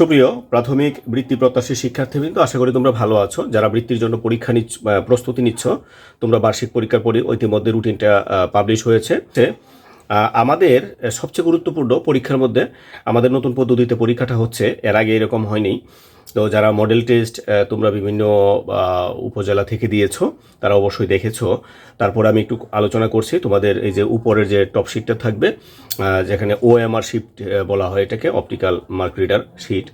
সুপ্রিয়, প্রাথমিক বৃত্তি প্রত্যাশী শিক্ষার্থীবৃন্দ, আশা করি তোমরা ভালো আছো। যারা বৃত্তির জন্য পরীক্ষা নিচ্ছ প্রস্তুতি নিচ্ছ, তোমরা বার্ষিক পরীক্ষার পরে ইতিমধ্যে রুটিনটা পাবলিশ হয়েছে। আমাদের সবচেয়ে গুরুত্বপূর্ণ পরীক্ষার মধ্যে আমাদের নতুন পদ্ধতিতে পরীক্ষাটা হচ্ছে। এর আগে এরকম হয়নি। তো যারা মডেল টেস্ট তোমরা বিভিন্ন উপজেলা থেকে দিয়েছ, তারা অবশ্যই দেখেছ। তারপর আমি একটু আলোচনা করছি তোমাদের এই যে উপরের যে টপ শিটটা থাকবে যেখানে ওএমআর শিফট বলা হয় এটাকে অপটিক্যাল মার্ক রিডার শিট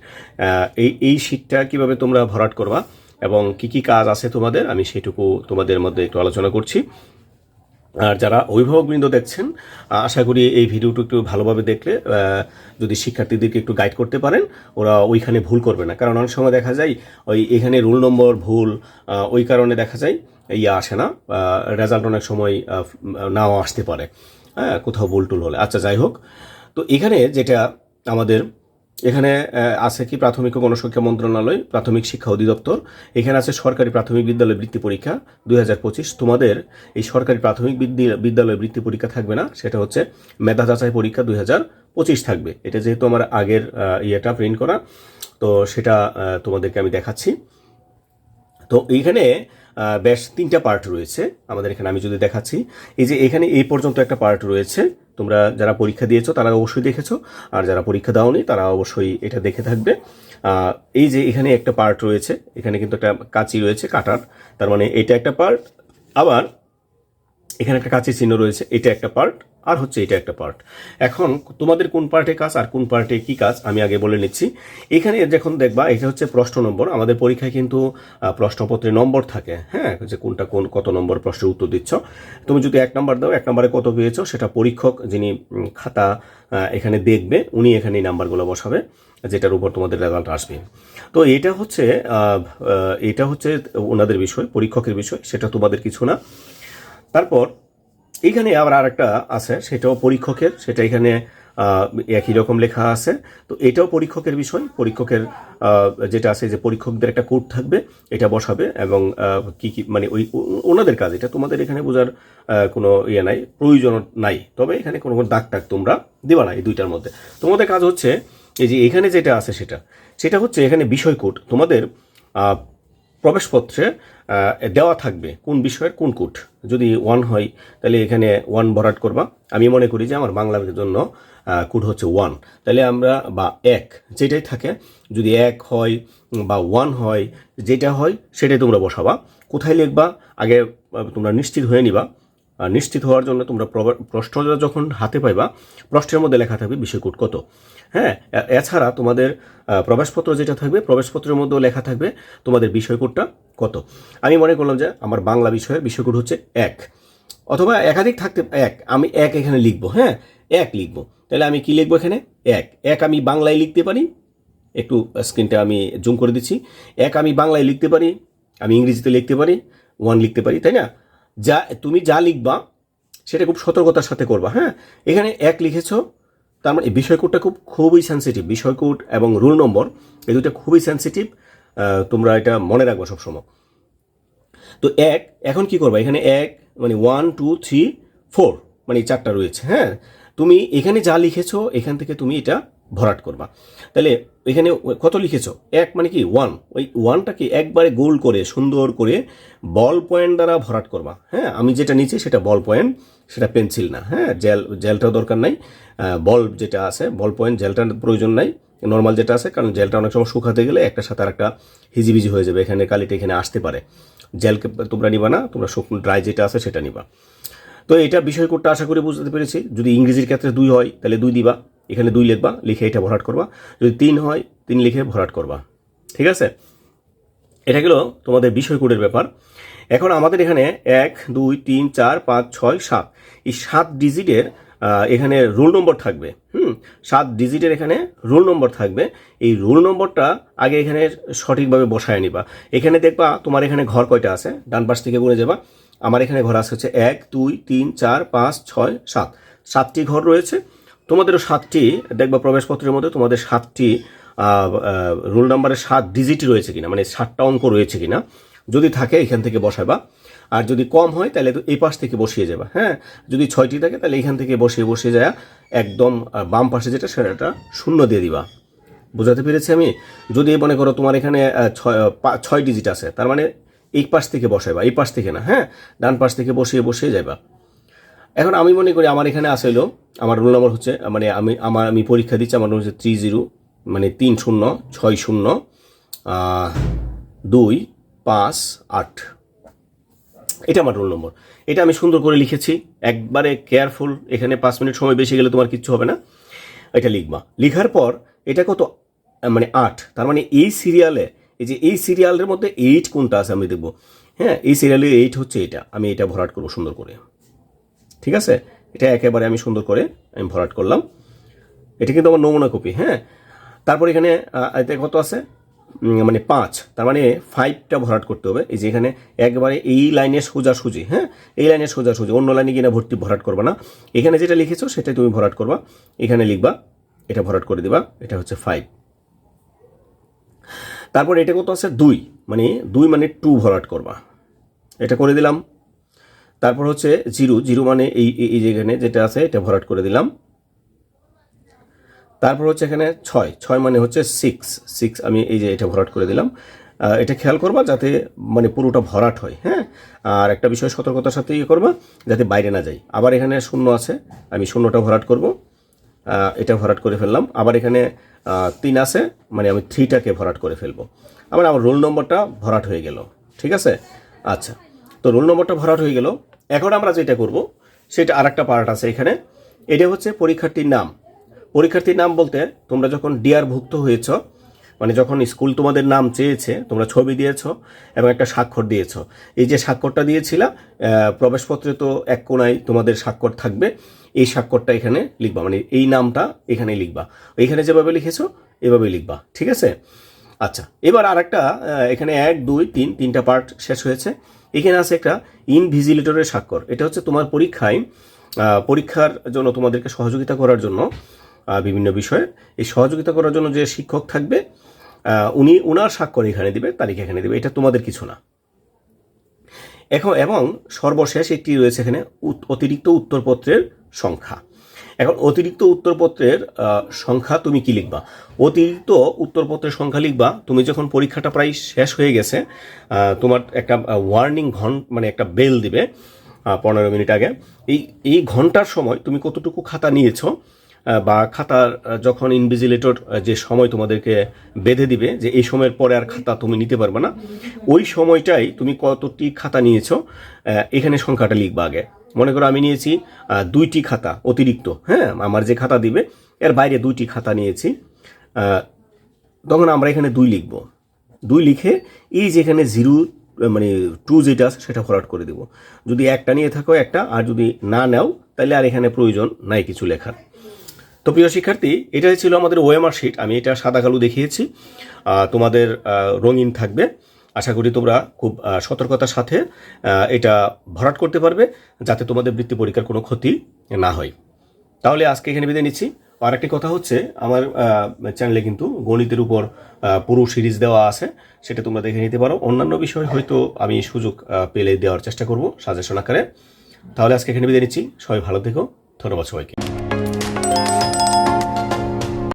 এই এই শিটটা কীভাবে তোমরা ভরাট করবা এবং কি কি কাজ আছে তোমাদের, আমি সেটুকু তোমাদের মধ্যে একটু আলোচনা করছি। আর যারা অভিভাবকবৃন্দ দেখছেন আশা করি এই ভিডিওটা একটু ভালোভাবে দেখলে যদি শিক্ষার্থীদেরকে একটু গাইড করতে পারেন, ওরা ওইখানে ভুল করবে না। কারণ অনেক সময় দেখা যায়, ওই এখানে রুল নম্বর ভুল ওই কারণে দেখা যায় ইয়ে আসে না রেজাল্ট অনেক সময় নাও আসতে পারে। হ্যাঁ কোথাও ভুল টুল হলে। আচ্ছা যাই হোক। তো এখানে যেটা আমাদের এখানে আছে কি প্রাথমিক ও গণশিক্ষা মন্ত্রণালয়, প্রাথমিক শিক্ষা অধিদপ্তর। এখানে আছে সরকারি প্রাথমিক বিদ্যালয় বৃত্তি পরীক্ষা দুই হাজার পঁচিশ। তোমাদের এই সরকারি প্রাথমিক বিদ্যালয় বৃত্তি পরীক্ষা থাকবে না, সেটা হচ্ছে মেধা যাচাই পরীক্ষা দুই পঁচিশ থাকবে। এটা যেহেতু আমার আগের ইয়েটা প্রিন্ট করা, তো সেটা তোমাদেরকে আমি দেখাচ্ছি। তো এইখানে বেশ তিনটা পার্ট রয়েছে আমাদের এখানে, আমি যদি দেখাচ্ছি। এই যে এখানে এই পর্যন্ত একটা পার্ট রয়েছে তোমরা যারা পরীক্ষা দিয়েছ তারা অবশ্যই দেখেছ, আর যারা পরীক্ষা দাওনি তারা অবশ্যই এটা দেখে থাকবে। এই যে এখানে একটা পার্ট রয়েছে, এখানে কিন্তু একটা কাঁচি রয়েছে, কাটার। তার মানে এটা একটা পার্ট আবার এখানে একটা কাঁচির চিহ্ন রয়েছে, এটা একটা পার্ট আর হচ্ছে এটা একটা পার্ট এখন তোমাদের কোন পার্টে কাজ আর কোন পার্টে কি কাজ আমি আগে বলে নিচ্ছি। এখানে যখন দেখবা, এটা হচ্ছে প্রশ্ন নম্বর। আমাদের পরীক্ষায় কিন্তু প্রশ্নপত্রে নম্বর থাকে হ্যাঁ? যে কোনটা কোন, কত নম্বর প্রশ্নের উত্তর দিচ্ছ। তুমি যদি এক নম্বর দাও, এক নম্বরে কত পেয়েছ, সেটা পরীক্ষক যিনি খাতা এখানে দেখবে, উনি এখানে নাম্বারগুলো বসাবে, যেটার উপর তোমাদের রেজাল্ট আসবে। তো এটা হচ্ছে এটা হচ্ছে ওনাদের বিষয়, পরীক্ষকের বিষয়, সেটা তোমাদের কিছু না। তারপর এইখানে আবার আর একটা আছে, সেটাও পরীক্ষকের, সেটা এখানে একই রকম লেখা আছে। তো এটাও পরীক্ষকের বিষয়, পরীক্ষকের যেটা আছে যে পরীক্ষকদের একটা কোড থাকবে, এটা বসাবে এবং কি কি মানে ওই ওনাদের কাজ, এটা তোমাদের এখানে বোঝার কোনো ইয়ে নাই প্রয়োজন নাই। তবে এখানে কোনো কোনো দাগ টাগ তোমরা দেবা না এই দুইটার মধ্যে। তোমাদের কাজ হচ্ছে, এই যে এখানে যেটা আছে সেটা সেটা হচ্ছে এখানে বিষয় কোড। তোমাদের প্রবেশপত্রে দেওয়া থাকবে কোন বিষয়ের কোন কোড। যদি ওয়ান হয়, তাহলে এখানে ওয়ান ভরাট করবা। আমি মনে করি যে আমার বাংলার জন্য কোড হচ্ছে ওয়ান তাহলে আমরা, বা এক, যেটাই থাকে, যদি এক হয় বা ওয়ান হয়, যেটা হয়, সেটাই তোমরা বসাবা। কোথায় লিখবা? আগে তোমরা নিশ্চিত হয়ে নিবা নিশ্চিত হওয়ার জন্য তোমরা প্রশ্নটা যখন হাতে পাইবা, প্রশ্নের মধ্যে লেখা থাকবে বিষয় কোড কত। হ্যাঁ এছাড়া তোমাদের প্রবেশপত্র যেটা থাকবে, প্রবেশপত্রের মধ্যেও লেখা থাকবে তোমাদের বিষয় কোডটা কত। আমি মনে করলাম যে আমার বাংলা বিষয়ে বিষয় কোড হচ্ছে এক। অথবা একাধিক থাকতে, এক, আমি এক এখানে লিখব হ্যাঁ এক লিখব। তাহলে আমি কি লিখব এখানে? এক। এক আমি বাংলায় লিখতে পারি, একটু স্ক্রিনটা আমি জুম করে দিচ্ছি। এক আমি বাংলায় লিখতে পারি, আমি ইংরেজিতে লিখতে পারি, ওয়ান লিখতে পারি, তাই না? যা, তুমি যা লিখবা, সেটা খুব সতর্কতার সাথে করবা হ্যাঁ? এখানে এক লিখেছ, তার মানে এই বিষয় কোডটা খুব, খুবই সেন্সিটিভ বিষয় কোড এবং রুল নম্বর এই দুটো খুবই সেন্সিটিভ তোমরা এটা মনে রাখব সবসময়। তো এক, এখন কি করবা? এখানে এক মানে ওয়ান টু থ্রি ফোর মানে চারটা রয়েছে হ্যাঁ? তুমি এখানে যা লিখেছো, এখান থেকে তুমি এটা ভরাট করবা। তাহলে এখানে কত লিখেছো? এক মানে কি? ওয়ান ওই ওয়ানটাকে একবারে গোল করে, সুন্দর করে বল পয়েন্ট দ্বারা ভরাট করবা। হ্যাঁ আমি যেটা নিচ্ছি সেটা বল পয়েন্ট সেটা পেন্সিল না। হ্যাঁ জেল জেলটাও দরকার নাই। বল যেটা আছে বল পয়েন্ট জেলটার প্রয়োজন নাই। নর্মাল যেটা আছে, কারণ জেলটা অনেক সময় শুকাতে গেলে একটা সাথে আর একটা হিজিবিজি হয়ে যাবে। এখানে কালিটা এখানে আসতে পারে। জেলকে তোমরা নিবা না, তোমরা শুকনো ড্রাই যেটা আছে সেটা নিবা। তো এটা বিষয় কোডটা আশা করি বুঝতে পেরেছি। যদি ইংরেজির ক্ষেত্রে দুই হয়, তাহলে দুই দিবা। এখানে দুই লিখবা, লিখে এটা ভরাট করবা। যদি তিন হয়, তিন লিখে ভরাট করবা। ঠিক আছে? এটা গেল তোমাদের বিষয় কোডের ব্যাপার। এখন আমাদের এখানে এক, দুই, তিন, চার, পাঁচ, ছয়, সাত। এই সাত ডিজিটের এখানে রোল নম্বর থাকবে। হুম? সাত ডিজিটের এখানে রোল নম্বর থাকবে। এই রোল নম্বরটা আগে এখানে সঠিকভাবে বসায় নিবা। এখানে দেখবা তোমার এখানে ঘর কয়টা আছে? ডান পাশ থেকে গুনে যাবা। আমার এখানে ঘর আছে হচ্ছে এক, দুই, তিন, চার, পাঁচ, ছয়, সাত। সাতটি ঘর রয়েছে। তোমাদেরও সাতটি, দেখবা প্রবেশপত্রের মধ্যে তোমাদের সাতটি রোল নাম্বারের সাত ডিজিট রয়েছে কিনা মানে সাতটা অঙ্ক রয়েছে কিনা, যদি থাকে এখান থেকে বসাবা আর যদি কম হয়, তাহলে তো এই পাশ থেকে বসিয়ে যাবা হ্যাঁ? যদি ছয়টি থাকে, তাহলে এখান থেকে বসিয়ে বসিয়ে যায় একদম বাম পাশে যেটা সেটা শূন্য দিয়ে দিবা। বোঝাতে পেরেছি আমি? যদি মনে করো তোমার এখানে ছয় ছয় ডিজিট আছে, তার মানে এই পাশ থেকে বসাইবা, এই পাশ থেকে না হ্যাঁ? ডান পাশ থেকে বসিয়ে বসিয়ে যাইবা। এখন আমি মনে করি আমার এখানে আসলো আমার রোল নম্বর হচ্ছে মানে আমি, আমার, আমি পরীক্ষা দিচ্ছি, আমার রোল হচ্ছে থ্রি জিরো মানে তিন শূন্য, ছয় শূন্য দুই, পাঁচ, আট। এটা আমার রোল নম্বর এটা আমি সুন্দর করে লিখেছি, একবারে কেয়ারফুল এখানে পাঁচ মিনিট সময় বেশি গেলে তোমার কিচ্ছু হবে না। এটা লিখবা। লিখার পর, এটা কত মানে আট, তার মানে এই সিরিয়ালে এই যে এই সিরিয়ালের মধ্যে এইট কোনটা আছে আমি দেখব। হ্যাঁ এই সিরিয়ালে এইট হচ্ছে এটা, আমি এটা ভরাট করব সুন্দর করে। ঠিক আছে? এটা একেবারে আমি সুন্দর করে আমি ভরাট করলাম। এটা কিন্তু আমার নমুনা কপি হ্যাঁ? তারপর এখানে এতে কত আছে? মানে পাঁচ। তার মানে ফাইভটা ভরাট করতে হবে। এই যে এখানে একবারে এই লাইনে সোজাসুজি হ্যাঁ? এই লাইনে সোজাসুজি, অন্য লাইনে গিয়ে ভর্তি ভরাট করবা না। এখানে যেটা লিখেছো, সেটাই তুমি ভরাট করবা। এখানে লিখবা, এটা ভরাট করে দিবা। এটা হচ্ছে ফাইভ তারপর এটা কত আছে? দুই। মানে দুই মানে টু ভরাট করবা। এটা করে দিলাম। তারপর হচ্ছে জিরো জিরো মানে এই, এই- যেখানে যেটা আছে, এটা ভরাট করে দিলাম। তারপর হচ্ছে এখানে ছয় ছয় মানে হচ্ছে সিক্স সিক্স আমি এই যে এটা ভরাট করে দিলাম। এটা খেয়াল করবা যাতে মানে পুরোটা ভরাট হয় হ্যাঁ? আর একটা বিষয় সতর্কতার সাথে ইয়ে করবা যাতে বাইরে না যায় আবার এখানে শূন্য আছে, আমি শূন্যটা ভরাট করব। এটা ভরাট করে ফেললাম। আবার এখানে তিন আছে মানে আমি থ্রিটাকে ভরাট করে ফেলব। আবার আমার রোল নম্বরটা ভরাট হয়ে গেল, ঠিক আছে? আচ্ছা। তো রোল নম্বরটা ভরাট হয়ে গেল। এখন আমরা যেটা করব সেটা আর একটা পার্ট আছে এখানে। এটা হচ্ছে পরীক্ষার্থীর নাম। পরীক্ষার্থীর নাম বলতে তোমরা যখন ডিআর ভুক্ত হয়েছ মানে যখন স্কুল তোমাদের নাম চেয়েছে তোমরা ছবি দিয়েছ এবং একটা স্বাক্ষর দিয়েছ। এই যে স্বাক্ষরটা দিয়েছিলা আহ, প্রবেশপত্রে তো এক কোনায় তোমাদের স্বাক্ষর থাকবে এই স্বাক্ষরটা এখানে লিখবা মানে এই নামটা এখানে লিখবা। এখানে যেভাবে লিখেছো এভাবে লিখবা ঠিক আছে? আচ্ছা এবার আর একটা এখানে এক, দুই, তিন, তিনটা পার্ট শেষ হয়েছে। এখানে আছে একটা ইনভিজিলেটরের স্বাক্ষর। এটা হচ্ছে তোমার পরীক্ষায় পরীক্ষার জন্য তোমাদেরকে সহযোগিতা করার জন্য বিভিন্ন বিষয়ে। এই সহযোগিতা করার জন্য যে শিক্ষক থাকবে উনি ওনার স্বাক্ষর এখানে দিবে, তারিখ এখানে দিবে। এটা তোমাদের কিছু না। এখন, এবং সর্বশেষ একটি রয়েছে এখানে অতিরিক্ত উত্তরপত্রের সংখ্যা। এখন অতিরিক্ত উত্তরপত্রের সংখ্যা তুমি কি লিখবা? অতিরিক্ত উত্তরপত্রের সংখ্যা লিখবা, তুমি যখন পরীক্ষাটা প্রায় শেষ হয়ে গেছে তোমার একটা ওয়ার্নিং ঘন মানে একটা বেল দিবে পনেরো মিনিট আগে। এই এই ঘণ্টার সময় তুমি কতটুকু খাতা নিয়েছো বা খাতার যখন ইনভিজিলেটর যে সময় তোমাদেরকে বেঁধে দিবে, যে এই সময়ের পরে আর খাতা তুমি নিতে পারবে না, ওই সময়টাই তুমি কতটি খাতা নিয়েছো এখানে সংখ্যাটা লিখবা আগে। মনে করো আমি নিয়েছি দুইটি খাতা অতিরিক্ত হ্যাঁ? আমার যে খাতা দিবে, এর বাইরে দুইটি খাতা নিয়েছি। তখন আমরা এখানে দুই লিখব। দুই লিখে এই যেখানে জিরো মানে টু যেটা সেটা ভরাট করে দেব। যদি একটা নিয়ে থাকো একটা, আর যদি না নাও, তাহলে আর এখানে প্রয়োজন নাই কিছু লেখার। তো প্রিয় শিক্ষার্থী, এটাই ছিল আমাদের ওএমআর শিট। আমি এটা সাদা কালো দেখিয়েছি। তোমাদের রঙিন থাকবে। আশা করি তোমরা খুব সতর্কতার সাথে এটা ভরাট করতে পারবে যাতে তোমাদের বৃত্তি পরীক্ষার কোনো ক্ষতি না হয়। তাহলে আজকে এখানে বিদায় নিচ্ছি। আর একটি কথা হচ্ছে, আমার চ্যানেলে কিন্তু গণিতের উপর পুরো সিরিজ দেওয়া আছে, সেটা তোমরা দেখে নিতে পারো। অন্যান্য বিষয় হয়তো আমি সুযোগ পেলে দেওয়ার চেষ্টা করব সাজেশন আকারে। তাহলে আজকে এখানে বিদায় নিচ্ছি। সবাই ভালো থেকো। ধন্যবাদ সবাইকে।